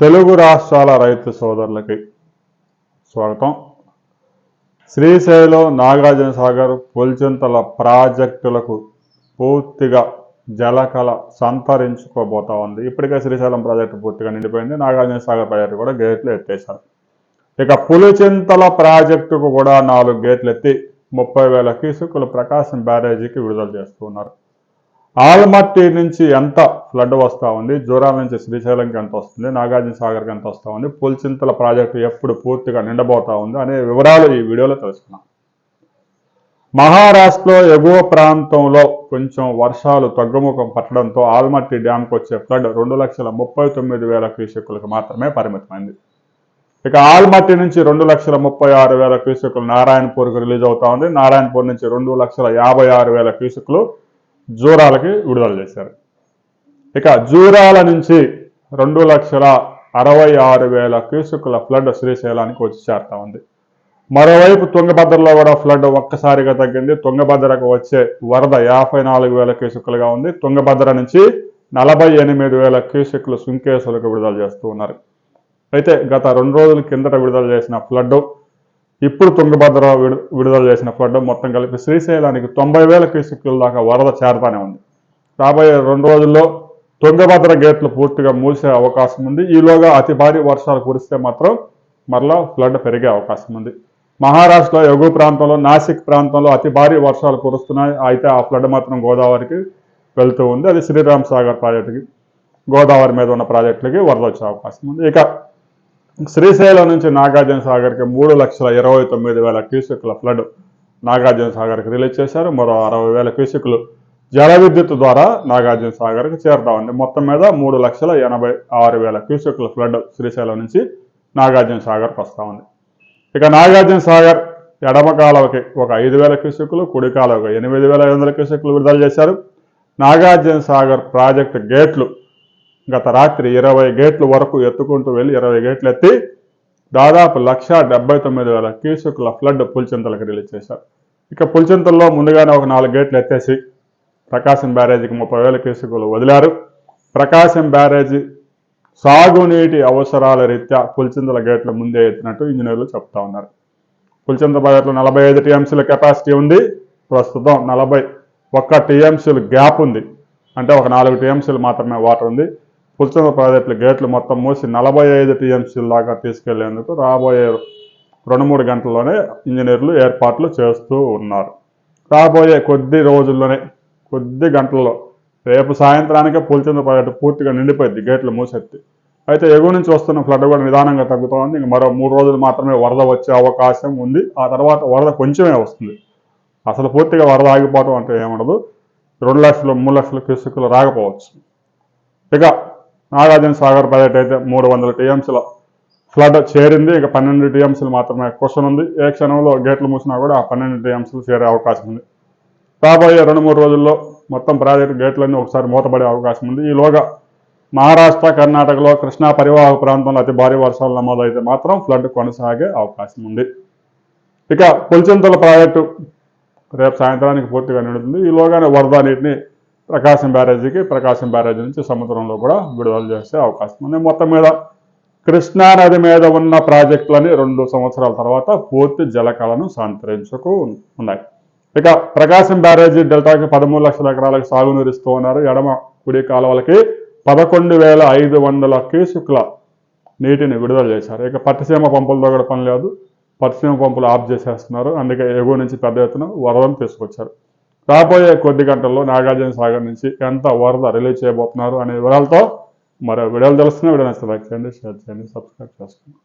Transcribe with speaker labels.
Speaker 1: తెలుగు రాష్ట్రాల రైతు సోదరులకి స్వాగతం. శ్రీశైలం నాగార్జున సాగర్ పుల్చింతల ప్రాజెక్టులకు పూర్తిగా జలకళ సంతరించుకోబోతా ఉంది. ఇప్పటికే శ్రీశైలం ప్రాజెక్టు పూర్తిగా నిండిపోయింది. నాగార్జున సాగర్ ప్రాజెక్టు కూడా గేట్లు ఎత్తేశారు. ఇక పులిచింతల ప్రాజెక్టుకు కూడా నాలుగు గేట్లు ఎత్తి ముప్పై వేల కీసుకులు ప్రకాశం బ్యారేజీకి విడుదల చేస్తున్నారు. ఆల్మట్టి నుంచి ఎంత ఫ్లడ్ వస్తూ ఉంది జూరాల నుంచి శ్రీశైలంకి ఎంత వస్తుంది నాగార్జున సాగర్కి ఎంత వస్తూ ఉంది పులిచింతల ప్రాజెక్టు ఎప్పుడు పూర్తిగా నిండబోతా ఉంది అనే వివరాలు ఈ వీడియోలో తెలుసుకున్నాం మహారాష్ట్రలో ఎగువ ప్రాంతంలో కొంచెం వర్షాలు తగ్గుముఖం పట్టడంతో ఆల్మట్టి డ్యాంకు వచ్చే ఫ్లడ్ రెండు లక్షల ముప్పై తొమ్మిది వేల క్యూసెక్కులకు మాత్రమే పరిమితమైంది. ఇక ఆల్మట్టి నుంచి రెండు లక్షల ముప్పై ఆరు వేల క్యూసెక్కులు నారాయణపూర్కి రిలీజ్ అవుతా ఉంది. నారాయణపూర్ నుంచి రెండు లక్షల యాభై ఆరు వేల క్యూసెక్కులు జూరాలకి విడుదల చేశారు. ఇక జూరాల నుంచి రెండు లక్షల అరవై ఆరు వేల క్యూసెక్కుల ఫ్లడ్ శ్రీశైలానికి వచ్చి చేరుతా ఉంది. మరోవైపు తుంగభద్రలో కూడా ఫ్లడ్ ఒక్కసారిగా తగ్గింది. తుంగభద్రకు వచ్చే వరద యాభై నాలుగు వేల క్యూసెక్కులుగా ఉంది. తుంగభద్ర నుంచి నలభై ఎనిమిది వేల క్యూసెక్లు సుంకేసులకు విడుదల చేస్తూ ఉన్నారు. అయితే గత రెండు రోజుల కిందట విడుదల చేసిన ఫ్లడ్ ఇప్పుడు తుంగభద్ర విడు విడుదల చేసిన ఫ్లడ్ మొత్తం కలిపి శ్రీశైలానికి తొంభై వేల క్యూసెక్ల దాకా వరద చేరతానే ఉంది. రాబోయే రెండు రోజుల్లో తుంగభద్ర గేట్లు పూర్తిగా మూసే అవకాశం ఉంది. ఈలోగా అతి భారీ వర్షాలు కురిస్తే మాత్రం మరలా ఫ్లడ్ పెరిగే అవకాశం ఉంది. మహారాష్ట్ర ఎగువ ప్రాంతంలో నాసిక్ ప్రాంతంలో అతి భారీ వర్షాలు కురుస్తున్నాయి. అయితే ఆ ఫ్లడ్ మాత్రం గోదావరికి వెళ్తూ ఉంది. అది శ్రీరామ్ సాగర్ ప్రాజెక్టుకి గోదావరి మీద ఉన్న ప్రాజెక్టులకి వరద వచ్చే అవకాశం ఉంది. ఇక శ్రీశైలం నుంచి నాగార్జున సాగర్కి మూడు లక్షల ఇరవై తొమ్మిది వేల క్యూసెక్ల ఫ్లడ్ నాగార్జున సాగర్కి రిలీజ్ చేశారు. మరో అరవై వేల క్యూసెక్లు జల విద్యుత్ ద్వారా నాగార్జున సాగర్కి చేరుతా ఉంది మొత్తం మీద మూడు లక్షల ఎనభై ఆరు వేల క్యూసెక్ల ఫ్లడ్ శ్రీశైలం నుంచి నాగార్జున సాగర్కి వస్తూ ఉంది ఇక నాగార్జున సాగర్ ఎడమ కాలువకి ఒక ఐదు వేల క్యూసెక్లు కుడి కాలువకి ఎనిమిది వేల ఐదు వందల క్యూసెక్లు విడుదల చేశారు. నాగార్జున సాగర్ ప్రాజెక్టు గేట్లు గత రాత్రి ఇరవై గేట్ల వరకు ఎత్తుకుంటూ వెళ్ళి ఇరవై గేట్లు ఎత్తి దాదాపు లక్ష డెబ్బై తొమ్మిది వేల క్యూసెక్ల ఫ్లడ్ పులిచింతలకు రిలీజ్ చేశారు. ఇక పులిచింతల్లో ముందుగానే ఒక నాలుగు గేట్లు ఎత్తేసి ప్రకాశం బ్యారేజీకి ముప్పై వేల క్యూసెక్లు వదిలారు. ప్రకాశం బ్యారేజీ సాగునీటి అవసరాల రీత్యా పులిచింతల గేట్ల ముందే ఎత్తినట్టు ఇంజనీర్లు చెప్తా ఉన్నారు. పులిచింత ప్రాజెక్టులో నలభై ఐదు టీఎంసీల కెపాసిటీ ఉంది. ప్రస్తుతం నలభై ఒక్క టీఎంసీలు గ్యాప్ ఉంది. అంటే ఒక నాలుగు టీఎంసీలు మాత్రమే వాటర్ ఉంది. పులిచింత ప్రాజెక్టుల గేట్లు మొత్తం మూసి నలభై ఐదు టీఎంసీల దాకా తీసుకెళ్ళేందుకు రాబోయే రెండు మూడు గంటల్లోనే ఇంజనీర్లు ఏర్పాట్లు చేస్తూ ఉన్నారు. రాబోయే కొద్ది రోజుల్లోనే కొద్ది గంటల్లో రేపు సాయంత్రానికే పులిచింత ప్రాజెక్టు పూర్తిగా నిండిపోయింది గేట్లు మూసెత్తి. అయితే ఎగువ నుంచి వస్తున్న ఫ్లడ్ కూడా నిదానంగా తగ్గుతోంది ఇంక మరో మూడు రోజులు మాత్రమే వరద వచ్చే అవకాశం ఉంది. ఆ తర్వాత వరద కొంచెమే వస్తుంది. అసలు పూర్తిగా వరద ఆగిపోవడం అంటే ఏముండదు. రెండు లక్షలు మూడు లక్షల క్యూసెక్కులు రాకపోవచ్చు. ఇక నాగార్జున సాగర్ ప్రాజెక్ట్ అయితే మూడు వందల టీఎంసీల ఫ్లడ్ చేరింది. ఇక పన్నెండు టీఎంసీలు మాత్రమే క్వశ్చన్ ఉంది. ఏ క్షణంలో గేట్లు మూసినా కూడా ఆ పన్నెండు టీఎంసీలు చేరే అవకాశం ఉంది. రాబోయే రెండు మూడు రోజుల్లో మొత్తం ప్రాజెక్టు గేట్లన్నీ ఒకసారి మూతపడే అవకాశం ఉంది. ఈలోగా మహారాష్ట్ర కర్ణాటకలో కృష్ణా పరివాహక ప్రాంతంలో అతి భారీ వర్షాలు నమోదైతే మాత్రం ఫ్లడ్ కొనసాగే అవకాశం ఉంది. ఇక పులిచింతల ప్రాజెక్టు రేపు సాయంత్రానికి పూర్తిగా నిండుతుంది. ఈలోగానే వరద నీటిని ప్రకాశం బ్యారేజీకి ప్రకాశం బ్యారేజీ నుంచి సముద్రంలో కూడా విడుదల చేసే అవకాశం ఉంది. మొత్తం మీద కృష్ణా నది మీద ఉన్న ప్రాజెక్టులని రెండు సంవత్సరాల తర్వాత పూర్తి జలకళను సంతరించుకు ఉన్నాయి. ఇక ప్రకాశం బ్యారేజీ డెల్టాకి పదమూడు లక్షల ఎకరాలకు సాగునీరు ఇస్తూ ఉన్నారు. ఎడమ కుడి కాలువలకి పదకొండు వేల ఐదు వందల క్యూసుకుల నీటిని విడుదల చేశారు. ఇక పట్టిసీమ పంపులతో కూడా పని లేదు. పట్టిసీమ పంపులు ఆఫ్ చేసేస్తున్నారు. అందుకే ఎగువ నుంచి పెద్ద ఎత్తున వరదను తీసుకొచ్చారు. రాబోయే కొద్ది గంటల్లో నాగార్జున సాగర్ నుంచి ఎంత వరద రిలీజ్ చేయబోతున్నారు అనే వివరాలతో మరో వీడియోలు తెలుస్తున్న వీడియో నచ్చితే లైక్ చేయండి షేర్ చేయండి సబ్స్క్రైబ్ చేసుకోండి.